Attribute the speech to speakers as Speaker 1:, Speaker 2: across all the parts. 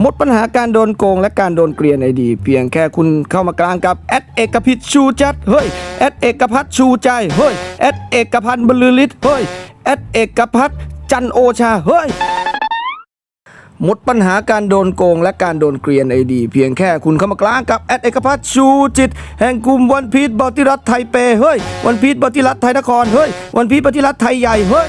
Speaker 1: หมดปัญหาการโดนโกงและการโดนเกลียนไอดี เพียงแค่คุณเข้ามากลางกับแอดเอกพิษชูจัดเฮ้ยแอดเอกพัฒชูใจเฮ้ยแอดเอกพันธ์บรรลือฤทธิ์เฮ้ยแอดเอกพัฒน์จันโอชาเฮ้ยหมดปัญหาการโดนโกงและการโดนเกลียนไอดี เพียงแค่คุณเข้ามากลางกับแอดเอกพัฒชูจิต แห่งกลุ่มวันพีชบอติรัตไทยเปเฮ้ยวันพีชบอติรัตไทยนครเฮ้ยวันพีชบอติรัตไทยใหญ่เฮ้ย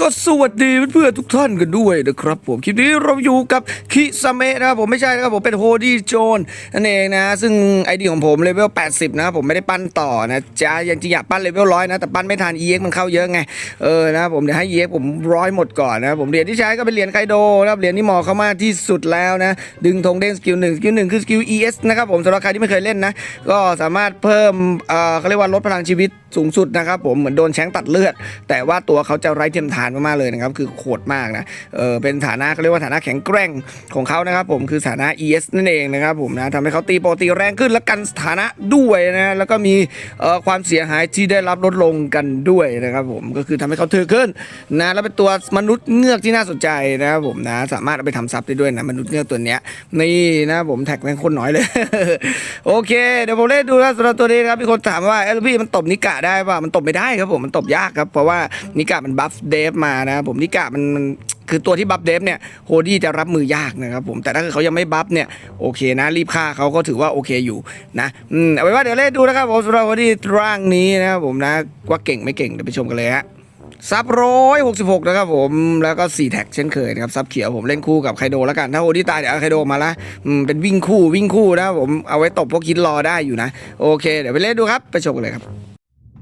Speaker 1: ก็สวัสดีเพื่อนๆทุกท่านกันด้วยนะครับผมคลิปนี้เราอยู่กับคิซาเมะนะครับผมไม่ใช่นะครับผมเป็นโฮดี้โจนนั่นเองนะ ซึ่งไอดีของผมเลเวล 80 นะผมไม่ได้ปั้นต่อนะจ๊ะยังจริงอยากปั้นเลเวลร้อยนะ แต่ปั้นไม่ทัน EX มันเข้าเยอะไง เออนะผมเดี๋ยวให้ EX ผมร้อยหมดก่อนนะผมเหรียญที่ใช้ก็เป็นเหรียญไคโดนะครับเหรียญที่เหมาะเข้ามาที่สุดแล้วนะ ดึงธงเด้งสกิลหนึ่งสกิลหนึ่งคือสกิล ES นะครับผมสำหรับใครที่ไม่เคยเล่นนะก็สามารถเพิ่มเอ่อเขาเรียกว่าลดพลังชีวิตสูงสุดนะครับผมเหมือนโดนแชงตัดเลือด แต่ว่าตัวเขาจะไร้เทียมทานมากๆเลยนะครับคือโหดมากนะเออเป็นฐานะเขาเรียกว่าฐานะแข็งแกร่งของเขานะครับผมคือฐานะ ES นั่นเองนะครับผมนะทำให้เขาตีโปรตีแรงขึ้นและกันสถานะด้วยนะแล้วก็มีเอ่อความเสียหายที่ได้รับลดลงกันด้วยนะครับผมก็คือทำให้เขาถือขึ้นนะแล้วเป็นตัวมนุษย์เงือกที่น่าสนใจนะครับผมนะสามารถเอาไปทำซับได้ด้วยนะมนุษย์เงือกตัวเนี้ยนี่นะผมแท็กแม่งคนน้อยเลยโอเคเดี๋ยวผมเล่นดูนะสำหรับตัวนี้นะครับมีคนถามว่าเอ้ยแล้วพี่มันตบนิกะได้ป่ะมันตบไม่ได้ครับผมมันตบยากครับ เพราะว่านิกะมันบัฟเดฟมานะผมนิกะมันมันคือตัวที่บัฟเดฟเนี่ยโฮดี้จะรับมือยากนะครับผมแต่ถ้าเกิดเขายังไม่บัฟเนี่ยโอเคนะรีบฆ่าเขาก็ถือว่าโอเคอยู่นะอืมเอาไว้ว่าเดี๋ยวเล่นดูนะครับผมสำหรับโฮดี้ร่างนี้นะครับผมนะว่าเก่งไม่เก่งเดี๋ยวไปชมกันเลยฮะซับร้อยหกสิบหกนะครับผมแล้วก็4แท็กเช่นเคยนะครับซับเขียวผมเล่นคู่กับไคโดแล้วกัน ถ้าโอที่ตายเดี๋ยวเอาไคโดมาละอืมเป็นวิ่งคู่วิ่งคู่นะผมเอาไว้ตบพวกคิดรอได้อยู่นะ โอเค เดี๋ยวไปเล่นดูครับ ไปชมกันเลยครับ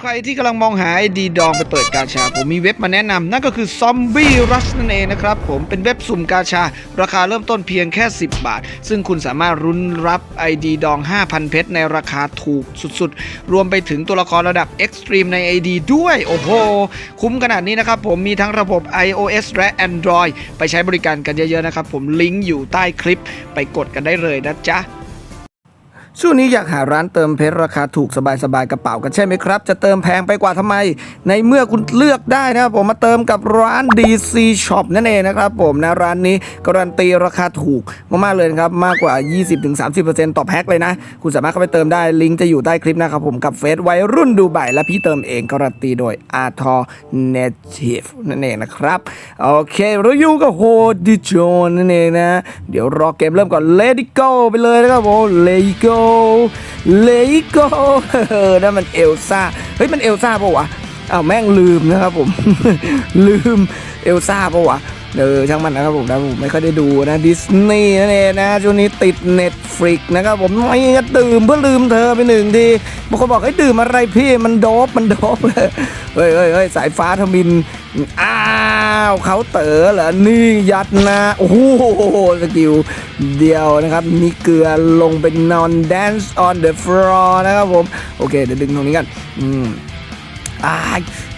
Speaker 1: ใครที่กำลังมองหาไอดีดองไปเปิดกาชา ผมมีเว็บมาแนะนำนั่นก็คือ Zombie Rush นั่นเองนะครับผมเป็นเว็บสุ่มกาชา ราคาเริ่มต้นเพียงแค่ 10 บาท ซึ่งคุณสามารถรุนรับ ID ดอง 5,000 เพชรในราคาถูกสุดๆ รวมไปถึงตัวละครระดับ Extreme ใน ID ด้วย โอ้โห คุ้มขนาดนี้นะครับผมมีทั้งระบบ iOS และ Android ไปใช้บริการกันเยอะๆนะครับผมลิงก์อยู่ใต้คลิปไปกดกันได้เลยนะจ๊ะ ช่วงนี้อยากหาร้านเติมเพชรราคาถูกสบายๆกระเป๋ากันใช่ไหมครับ จะเติมแพงไปกว่าทำไม ในเมื่อคุณเลือกได้นะครับผมมาเติมกับร้าน DC Shop นั่นเองนะครับผมนะร้านนี้การันตีราคาถูกมากๆเลยครับมากกว่า 20-30%ต่อแพ็คเลยนะ คุณสามารถเข้าไปเติมได้ลิงก์จะอยู่ใต้คลิปนะครับผมกับเฟซวัยรุ่นดูไบและพี่เติมเองการันตีโดย a r t o Native นั่นเองนะครับโอเคเราอยู่กับโฮดิจอนนั่นเองนะ เดี๋ยวรอเกมเริ่มก่อน Let it go ไปเลยนะครับผม Let it go Let go เออนั่นมันเอลซ่า เฮ้ย มันเอลซ่าปะวะอ้าวแม่งลืมนะครับผม ลืมเอลซ่าปะวะเออช่างมันนะครับผมนะผมไม่ค่อยได้ดูนะดิสนีย์นั่นเองนะช่วงนี้ติดเน็ตฟลิกนะครับผมไม่งั้นดื่มเพื่อลืมเธอไปหนึ่งทีบางคนบอกไอ้ยดื่มอะไรพี่มันโดบมันโดบเฮ้ยเฮ้ยเฮ้ยสายฟ้าทมินอ้า วเขาเต๋อเหรอนี่ยัดนะโอ้โหสกิลเดียวนะครับนี่เกลือลงเป็นนอน dance on the floor นะครับผม โอเค เดี๋ยวดึงตรงนี้กันอืมอ้า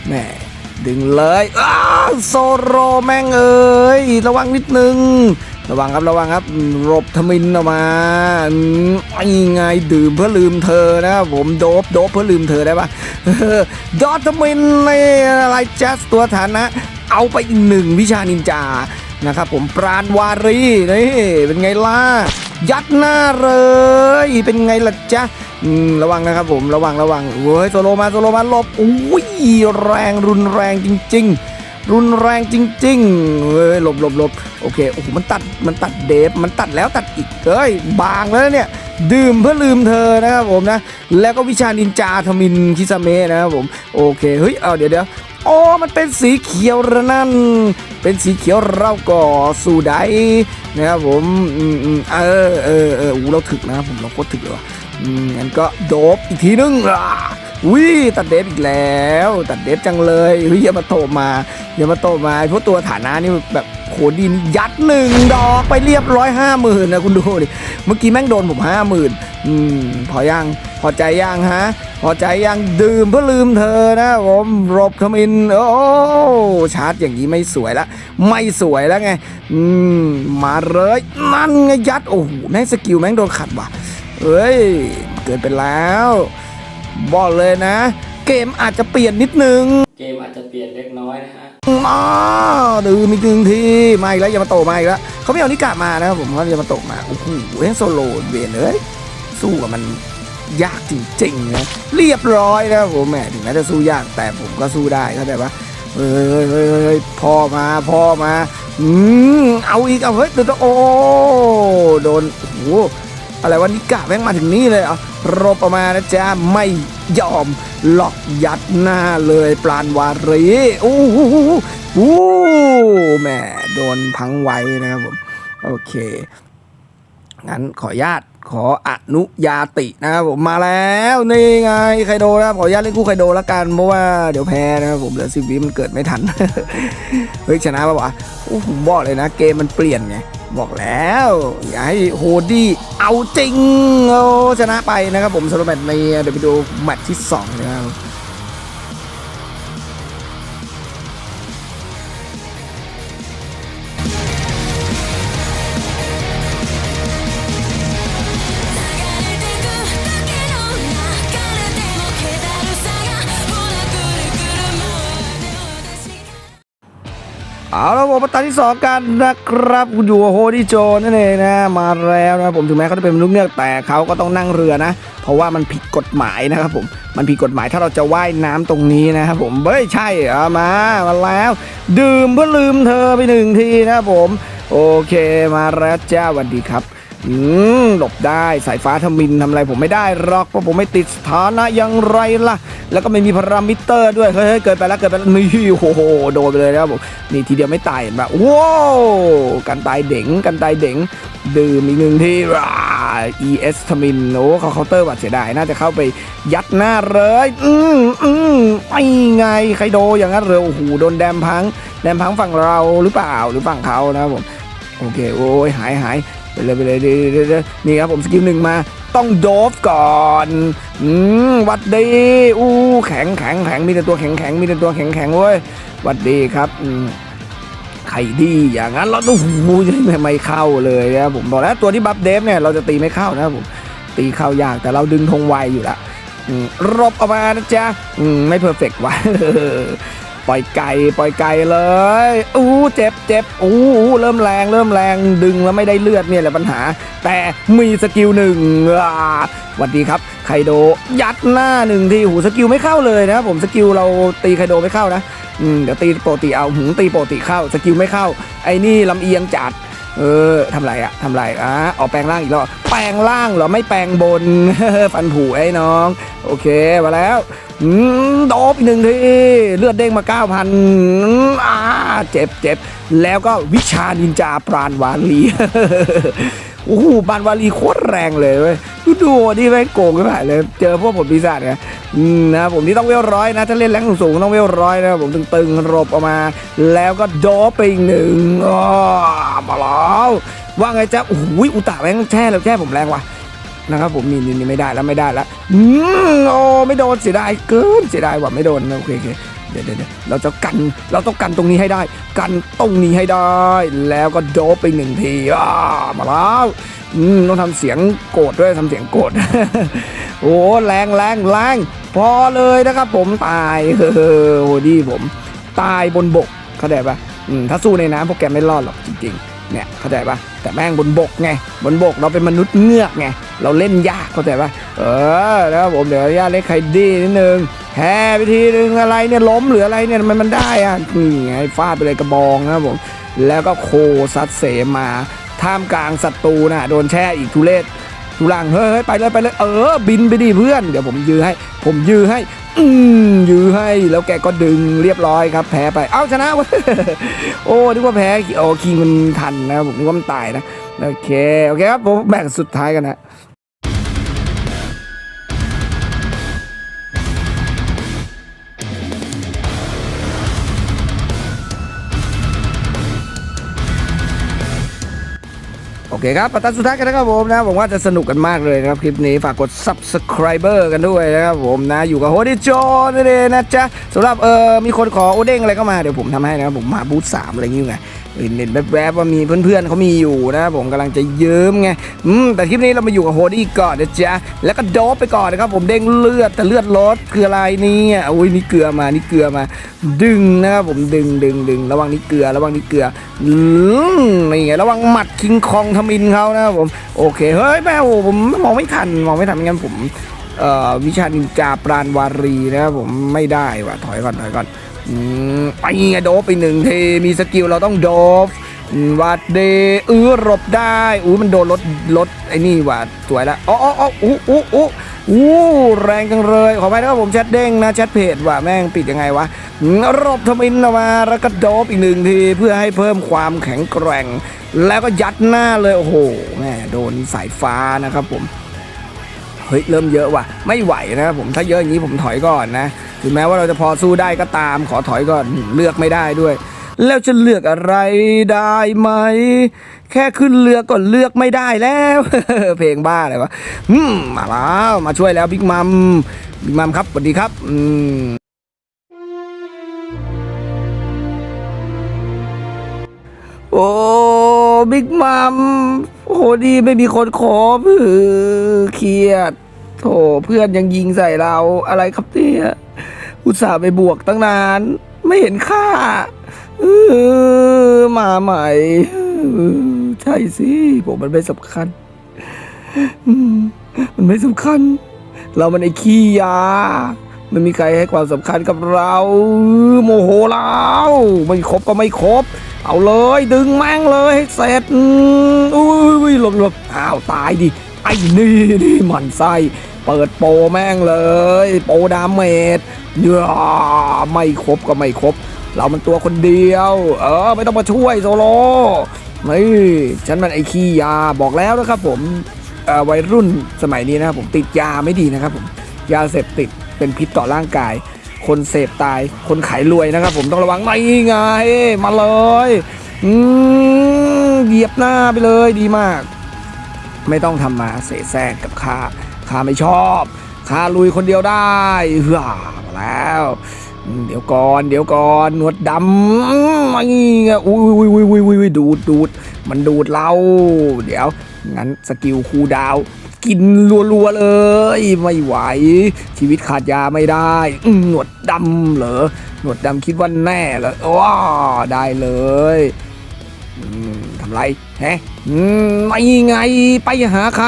Speaker 1: แหมดึงเลยอ้าโซโรแม่งเอ้ยระวังนิดนึง ระวังครับระวังครับหลบทมินออกมาไอ้ไงดื่มเพื่อลืมเธอนะครับผมโดบโดบเพื่อลืมเธอได้ปะดอททมินนี่อะไรแจ๊สตัวฐานะ เอาไปอีกหนึ่งวิชานินจานะครับผมปราณวารีนี่เป็นไงล่ะยัดหน้าเลย เป็นไงล่ะจ๊ะระวังนะครับผมระวังระวังเว้ยโซโลมาโซโลมาหลบอุ้ยแรงรุนแรงจริง ๆ รุนแรงจริงๆเฮ้ยหลบหลบหลบโอเคโอ้โหมันตัดมันตัดเดฟมันตัดแล้วตัดอีกเอ้ยบางแล้วเนี่ยดื่มเพื่อลืมเธอนะครับผมนะ แล้วก็วิชานินจาทมินคิซาเมะนะครับผม โอเค เฮ้ย เอาเดี๋ยวเดี๋ยว โอ้มันเป็นสีเขียวระนั่น เป็นสีเขียวเราก่อสู่ได้นะครับผมเออเออเอออูเราถึกนะผมเราโคตรถึกเลยว่ะงั้นก็โดบอีกทีนึงอ่าวิตัดเดฟอีกแล้ว ตัดเดฟจังเลยเฮ้ยอย่ามาโตมาอย่ามาโตมาไอพวกตัวฐานะนี่แบบ ดีนยัดหนึ่งดอกไปเรียบร้อยห้าหมื่นนะคุณดูดิเมื่อกี้แม่งโดนผมห้าหมื่นอืมพอยังพอใจยังฮะพอใจยังดื่มเพื่อลืมเธอนะผมรบทมินโอ้ชาร์จอย่างนี้ไม่สวยละ ไม่สวยแล้วไง อืมมาเลยนั่นไงยัดโอ้โหแม่งสกิลแม่งโดนขัดว่ะเอ้ย เกินไปแล้ว บอกเลยนะ เกมอาจจะเปลี่ยนนิดนึง
Speaker 2: เกมอาจจะเปลี่ยนเล็กน้อยนะฮะ
Speaker 1: มาดื่มอีกหนึ่งทีมาอีกแล้วยามาโตะมาอีกแล้วเขาไม่เอานิกะมานะครับผมเขายามาโตะมาโอ้โหเล่นโซโลเวนเลยสู้กับมันยากจริงๆนะเรียบร้อยนะครับผมแหมถึงแม้จะสู้ยากแต่ผมก็สู้ได้เข้าใจปะเฮ้ยเฮ้ยเฮ้ยเฮ้ยพ่อมาพ่อมาอืมเอาอีกเอาเฮ้ยเดี๋ยวโอ้โดนโอ้โห อะไรวะนิกะแม่งมาถึงนี่เลยเหรอะรบออกมานะจ๊ะไม่ยอมหลอกยัดหน้าเลยปลานวารีโอ้โหอู้แม่โดนพังไว้นะครับผมโอเคงั้นขออนุญาตขออนุญาตินะครับผมมาแล้วนี่ไงไคโดนะครับขออนุญาตเล่นคู่ไคโดล้วกันเพราะว่าเดี๋ยวแพ้นะครับผมเหลือสิบวิมันเกิดไม่ทันเฮ้ยชนะป่าวะโอ้ผมบอกเลยนะ เกมมันเปลี่ยนไง บอกแล้ว อย่าให้โฮดี้เอาจริงโอ้ชนะไปนะครับผมสำหรับแมตช์นี้เดี๋ยวไปดูแมตช์ที่สองนะครับ เอาละผมมาตาที่สองกันนะครับคุณอยู่กับโฮดี้โจนั่นเองนะ มาแล้วนะผมถึงแม้เขาจะเป็นมนุษย์เงือกแต่เขาก็ต้องนั่งเรือนะ เพราะว่ามันผิดกฎหมายนะครับผมมันผิดกฎหมายถ้าเราจะว่ายน้ำตรงนี้นะครับผมเฮ้ยใช่เอามามาแล้ว ดื่มเพื่อลืมเธอไปหนึ่งทีนะครับผม โอเคมาแล้วจ้าสวัสดีครับ อืมหลบได้สายฟ้าทมินทำอะไรผมไม่ได้หรอกเพราะผมไม่ติดสถานะอย่างไรล่ะ แล้วก็ไม่มีพารามิเตอร์ด้วยเฮ้ยเกินไปแล้วเกินไปแล้วนี่โอ้โหโดนไปเลยนะครับผมนี่ทีเดียวไม่ตายเห็นปะว้าวกันตายเด็งกันตายเด็งดื่มอีกหนึ่งที่ว้า ES ทมินโอ้เขาเคาน์เตอร์บัดเสียดายน่าจะเข้าไปยัดหน้าเลย อืมอืมไอ้ไงใครโดอย่างนั้นเลยโอ้โหโดนแดมพัง แดมพังฝั่งเราหรือเปล่าหรือฝั่งเขานะครับผมโอเคโอ้ยหายหาย ไปเลยไปเลยเดี๋ยวนี่ครับผมสกิลหนึ่งมา ต้องโดฟก่อนอืมวัดดีอู้แข็งแข็งแข็งมีแต่ตัวแข็งแข็งมีแต่ตัวแข็งแข็งเว้ยวัดดีครับอืมไข่ดีอย่างนั้นเราต้องหูไม่ไม่เข้าเลยนะครับผมบอกแล้วตัวที่บัฟเดฟเนี่ยเราจะตีไม่เข้านะครับผมตีเข้ายากแต่เราดึงธงไวอยู่ละรบออกมานะจ๊ะไม่เพอร์เฟกต์ว่ะ ปล่อยไก่ปล่อยไก่เลยอู้เจ็บเจ็บอู้เริ่มแรงเริ่มแรงดึงแล้วไม่ได้เลือดเนี่ยแหละปัญหา แต่มีสกิลหนึ่งวันดีครับไคโดยัดหน้าหนึ่งทีหูสกิลไม่เข้าเลยนะผมสกิลเราตีไคโดไม่เข้านะเดี๋ยวตีโปรตีเอาหูตีโปรตีเข้า สกิลไม่เข้า ไอ้นี่ลำเอียงจัด เออทำไรอะทำไรอะออกแปลงร่างอีกแล้วแปลงร่างเหรอไม่แปลงบนฟันผุไอ้น้อง โอเคมาแล้วโดบอีกหนึ่งทีเลือดเด้งมา 9,000อ่าเจ็บเจ็บแล้วก็วิชานินจาปราณวาลี โอ้โหปราณวาลีโคตรแรงเลยเว้ยดูดูดิแม่งโกงไม่ผ่านเลย เจอพวกผลปีศาจเนี่ยอืมนะผมนี่ต้องเวลร้อยนะ ถ้าเล่นแรงสูงๆต้องเวลร้อยนะผมตึงๆรบออกมา แล้วก็โดบไปอีกหนึ่งอ๋อมาแล้วว่าไงจ๊ะโอ้โหอุตตะแม่งแช่แล้วแช่ผมแรงว่ะนะครับผมนี่นี่ไม่ได้แล้วไม่ได้แล้วอืมโอ้ไม่โดนเสียดายเกินเสียดายว่ะไม่โดนนะโอเคโอเค เดี๋ยวเดี๋ยวเราจะกันเราต้องกันตรงนี้ให้ได้ กันตรงนี้ให้ได้ แล้วก็โดบไปหนึ่งทีอ่ามาแล้วต้องทำเสียงโกรธด้วยทำเสียงโกรธโอ้แรงแรงแรงพอเลยนะครับผมตายเออโอ้ดีผม ตายบนบกเข้าใจปะอืมถ้าสู้ในน้ำพวกแกไม่รอดหรอกจริงๆเนี่ยเข้าใจปะแต่แม่งบนบกไงบนบกเราเป็นมนุษย์เงือกไงเราเล่นยากเข้าใจปะเออนะครับผมเดี๋ยวญาตเล่นใครดีนิดนึง แพ้ไปทีนึงอะไรเนี่ยล้มหรืออะไรเนี่ยทำไมมันได้อะนี่ไงฟาดไปเลยกระบองนะครับผมแล้วก็โคซัดเสมาท่ามกลางศัตรูน่ะโดนแช่อีกทุเรศทุลังเฮ้ยไปเลยไปเลยเออ บินไปดิเพื่อน เดี๋ยวผมยื้อให้ ผมยื้อให้ อืมยื้อให้แล้วแกก็ดึงเรียบร้อยครับ แพ้ไปเอาชนะวะโอ้นึกว่าแพ้โอ้คิงมันทันนะผมนึกว่ามันตายนะโอเคโอเคครับผมแบ่งสุดท้ายกันนะ เคครับปัตตันสุดท้ายกันนะครับผมนะผมว่าจะสนุกกันมากเลยนะครับคลิปนี้ฝากกด subscriber กันด้วยนะครับผมนะอยู่กับโฮดิโจนี่เลยนะจ๊ะสำหรับเออมีคนขอโอเด้งอะไรก็มาเดี๋ยวผมทำให้นะครับผมมาบูธสามอะไรอย่างเงี้ยไง เห็นแวบๆว่ามีเพื่อนๆเขามีอยู่นะผมกำลังจะเยิ้มไงอืมแต่คลิปนี้เรามาอยู่กับโฮดี้ก่อนนะจ๊ะแล้วก็โดบไปก่อนนะครับ ผมเด้งเลือดแต่เลือดลดคืออะไรเนี่ยอุ้ยนี่เกลือมานี่เกลือมา ดึงนะครับผมดึงดึงดึงระวังนี่เกลือ ระวังนี่เกลืออืมนี่ไงระวังหมัดคิงคองทมินเขานะครับผมโอเคเฮ้ยแม่โอ้ผมมองไม่ทันมองไม่ทันงั้นผมวิชานินจาปราณวารีนะครับผมไม่ได้ว่ะถอยก่อนถอยก่อน ไปไงโดบไปหนึ่งเทมีสกิลเราต้องโดบวัดเดเออหลบได้อู้มันโดนรถรถไอ้นี่ว่ะสวยละอ๋ออ๋ออู้อู้อู้อู้แรงจังเลยขอไปนะครับผมแชทเด้งนะแชทเพจว่ะแม่งปิดยังไงวะรบทมินมาแล้วก็โดบอีกหนึ่งทีเพื่อให้เพิ่มความแข็งแกร่ง แล้วก็ยัดหน้าเลยโอ้โหแม่โดนสายฟ้านะครับผม เฮ้ยเริ่มเยอะว่ะไม่ไหวนะผมถ้าเยอะอย่างนี้ผมถอยก่อนนะถึงแม้ว่าเราจะพอสู้ได้ก็ตามขอถอยก่อนเลือกไม่ได้ด้วย แล้วจะเลือกอะไรได้ไหม แค่ขึ้นเรือก็เลือกไม่ได้แล้ว เพลงบ้าเลยวะอืมมาแล้วมาช่วยแล้วบิ๊กมัมบิ๊กมัมครับสวัสดีครับอืมโอ้ บิ๊กมัมโอ้ดีไม่มีคนขอเพื่อเครียดโถเพื่อนยังยิงใส่เราอะไรครับเนี่ยอุตส่าห์ไปบวกตั้งนาน ไม่เห็นค่าเออมาใหม่ใช่สิผมมันไม่สำคัญมมันไม่สำคัญ เรามันไอ้ขี้ยาไม่มีใครให้ความสำคัญกับเรา โมโหเราไม่ครบก็ไม่ครบ เอาเลยดึงแม่งเลยให้เสร็จอุ้ยหลบหลบอ้าวตายดิไอ้นี่นี่มันไส้เปิดโปแม่งเลย โปดาเมจเนื้อไม่ครบก็ไม่ครบ เรามันตัวคนเดียว เออ ไม่ต้องมาช่วยโซโลนี่ฉันมันไอ้ขี้ยาบอกแล้วนะครับผมวัยรุ่นสมัยนี้นะครับผมติดยาไม่ดีนะครับผมยาเสพติดเป็นพิษต่อร่างกาย คนเสพตาย คนขายรวยนะครับ ผมต้องระวังไม่ไงมาเลยอืมเหยียบหน้าไปเลยดีมาก ไม่ต้องทำมาเสแสร้งกับข้าข้าไม่ชอบข้าลุยคนเดียวได้เฮ้ยมาแล้ว เดี๋ยวก่อนเดี๋ยวก่อนหนวดดำไม่ไงอุ้ยอุ้ยอุ้ยอุ้ยอุ้ยอุ้ยดูดดูดมันดูดเรา เดี๋ยวงั้นสกิลคูดาว กินรัวๆเลย ไม่ไหว ชีวิตขาดยาไม่ได้หนวดดำเหรอหนวดดำคิดว่าแน่เหรอว้าได้เลยทำไรแฮะอืมไม่ไงไปหาใคร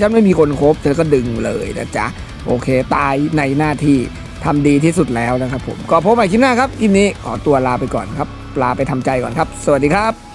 Speaker 1: ฉันไม่มีคนครบเธอก็ดึงเลยนะจ๊ะ โอเคตายในหน้าที่ทำดีที่สุดแล้วนะครับผม ก็พบใหม่คลิปหน้าครับคลิปนี้ขอตัวลาไปก่อนครับ ลาไปทำใจก่อนครับ สวัสดีครับ